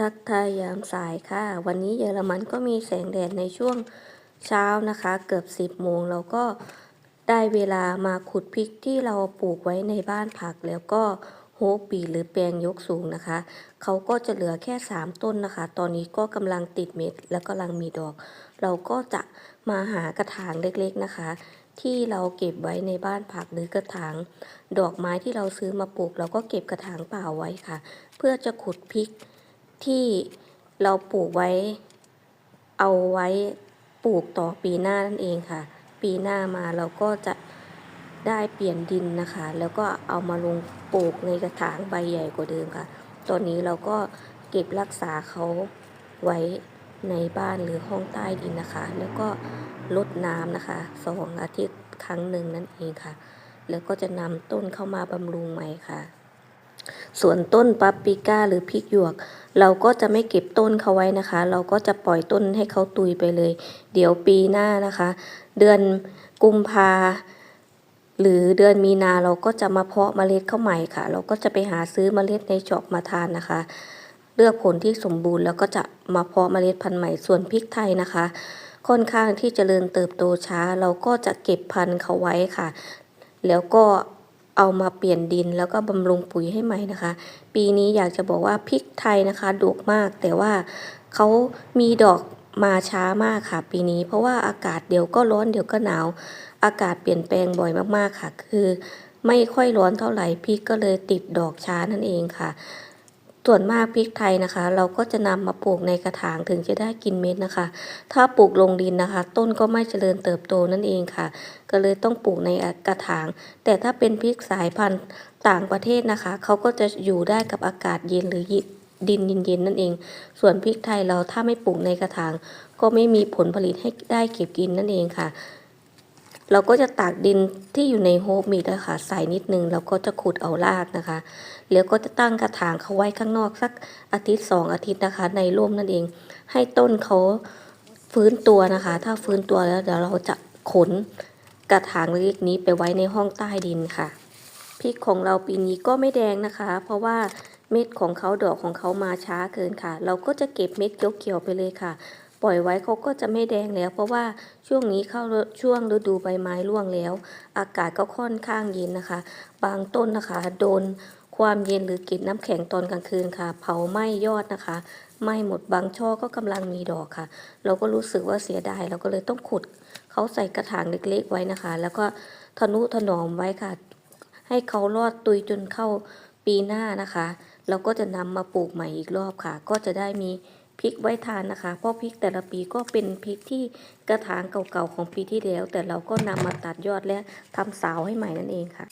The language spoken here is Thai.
ทักทายยามสายค่ะ วันนี้เยอรมันก็มีแสงแดดในช่วงเช้านะคะ เกือบ 10 โมงเราก็ได้เวลามาขุดพริกที่เราปลูกไว้ในบ้านผักแล้วก็โฮปปีหรือแปลงยกสูงนะคะ เขาก็จะเหลือแค่ 3 ต้นนะคะ ตอนนี้ก็กำลังติดเม็ดและกำลังมีดอก เราก็จะมาหากระถางเล็กๆนะคะ ที่เราเก็บไว้ในบ้านผักหรือกระถาง ดอกไม้ที่เราซื้อมาปลูก เราก็เก็บกระถางเปล่าไว้ค่ะ เพื่อจะขุดพริก ที่เราปลูกไว้ เอาไว้ปลูกต่อปีหน้านั่นเองค่ะ ปีหน้ามาเราก็จะได้เปลี่ยนดินนะคะ แล้วก็เอามาลงปลูกในกระถางใบใหญ่กว่าเดิมค่ะ ตอนนี้เราก็เก็บรักษาเขาไว้ในบ้านหรือห้องใต้ดินนะคะ แล้วก็ลดน้ำนะคะสองอาทิตย์ครั้งหนึ่งนั่นเองค่ะ แล้วก็จะนำต้นเข้ามาบำรุงใหม่ค่ะ ส่วนต้นปาปริก้าหรือพริกหยวก เราก็จะไม่เก็บต้นเขาไว้นะคะ เราก็จะปล่อยต้นให้เขาตุยไปเลย เดี๋ยวปีหน้านะคะ เดือนกุมภาหรือเดือนมีนาเราก็จะมาเพาะเมล็ดเข้าใหม่ค่ะ เราก็จะไปหาซื้อเมล็ดในช็อปมาทานนะคะ เลือกผลที่สมบูรณ์แล้วก็จะมาเพาะเมล็ดพันธุ์ใหม่ส่วนพริกไทยนะคะ ค่อนข้างที่จเจริญเติบโตช้า เราก็จะเก็บพันธุ์เขาไว้ค่ะ แล้วก็ เอามาเปลี่ยนดินแล้วก็บำรุงปุ๋ยให้ใหม่นะคะ ปีนี้อยากจะบอกว่าพริกไทยนะคะดกมาก แต่ว่าเขามีดอกมาช้ามากค่ะ ปีนี้ เพราะว่าอากาศเดี๋ยวก็ร้อนเดี๋ยวก็หนาว อากาศเปลี่ยนแปลงบ่อยมากๆค่ะ คือ ไม่ค่อยร้อนเท่าไหร่พริกก็เลยติดดอกช้านั่นเองค่ะ ส่วนมากพริกไทยนะคะ เราก็จะนำมาปลูกในกระถางถึงจะได้กินเม็ดนะคะ ถ้าปลูกลงดินนะคะ ต้นก็ไม่เจริญเติบโตนั่นเองค่ะ ก็เลยต้องปลูกในกระถาง แต่ถ้าเป็นพริกสายพันธุ์ต่างประเทศนะคะ เขาก็จะอยู่ได้กับอากาศเย็นหรือดินเย็นๆนั่นเอง ส่วนพริกไทยเราถ้าไม่ปลูกในกระถาง ก็ไม่มีผลผลิตให้ได้เก็บกินนั่นเองค่ะ เราก็จะตากดินที่อยู่ในโฮปมีดอะค่ะใส่นิดนึงแล้วก็จะขุดเอารากนะคะ แล้วก็จะตั้งกระถางเขาไว้ข้างนอกสักอาทิตย์สองอาทิตย์นะคะ ในร่มนั่นเอง ให้ต้นเขาฟื้นตัวนะคะ ถ้าฟื้นตัวแล้วเดี๋ยวเราจะขนกระถางเล็กนี้ไปไว้ในห้องใต้ดินค่ะพริกของเราปีนี้ก็ไม่แดงนะคะ เพราะว่าเม็ดของเขาดอกของเขามาช้าเกินค่ะ เราก็จะเก็บเม็ดเขียวๆไปเลยค่ะ ปล่อยไว้เขาก็จะไม่แดงแล้ว เพราะว่าช่วงนี้เข้าช่วงฤดูใบไม้ร่วงแล้ว อากาศก็ค่อนข้างเย็นนะคะ บางต้นนะคะโดนความเย็นหรือกินน้ำแข็งตอนกลางคืนค่ะ เผาไหม้ยอดนะคะไหม้หมดบางช่อก็กำลังมีดอกค่ะ เราก็รู้สึกว่าเสียดายเราก็เลยต้องขุดเขาใส่กระถางเล็กๆไว้นะคะ แล้วก็ทนุถนอมไว้ค่ะ ให้เขารอดตุยจนเข้าปีหน้านะคะ เราก็จะนำมาปลูกใหม่อีกรอบค่ะ ก็จะได้มี พริกไว้ทานนะคะ เพราะพริกแต่ละปีก็เป็นพริกที่กระถางเก่าๆของปีที่แล้ว แต่เราก็นำมาตัดยอดและทำสาวให้ใหม่นั่นเองค่ะ